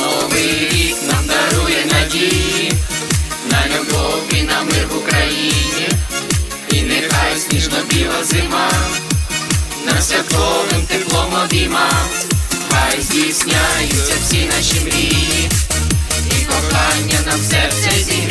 Новий рік нам дарує надії, на любов і на мир в Україні, і нехай сніжно-біла зима, на святковим теплом обійма, хай здійсняються всі наші мрії, і кохання нам серце зігріє,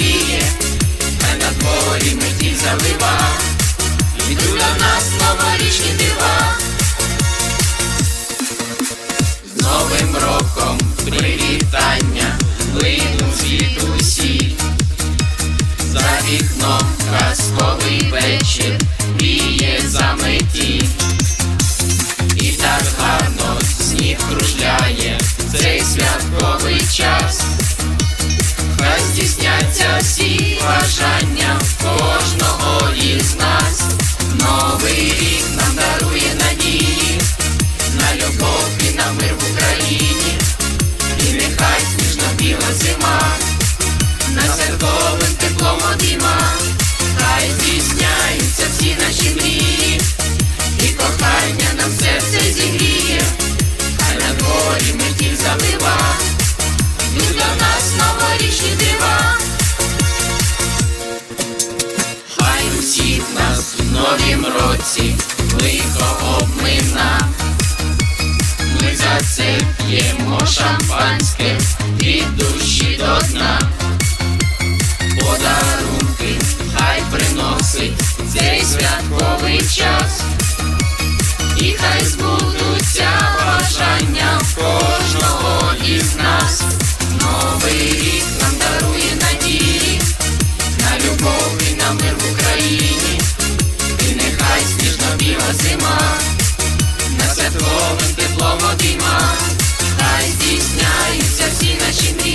обійма, хай здійсняються всі наші мрії, і кохання нам серце зігріє, хай на дворі метіль залива, йдуть до нас новорічні дива. Хай усіх нас в новім році лихо обмина. Ми за шампанське від душі до дна. Подарунки святковий час. І хай збудуться бажання кожного із нас. Новий рік нам дарує надії на любов і на мир в Україні. І нехай сніжно-біла зима на святковим теплом обійма, хай здійсняються всі наші мрії,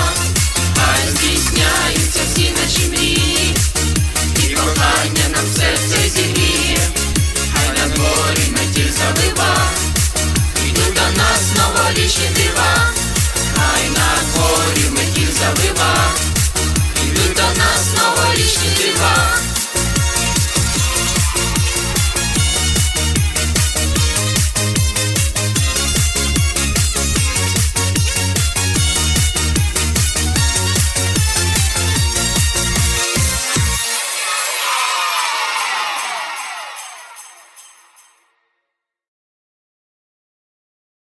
Şimdi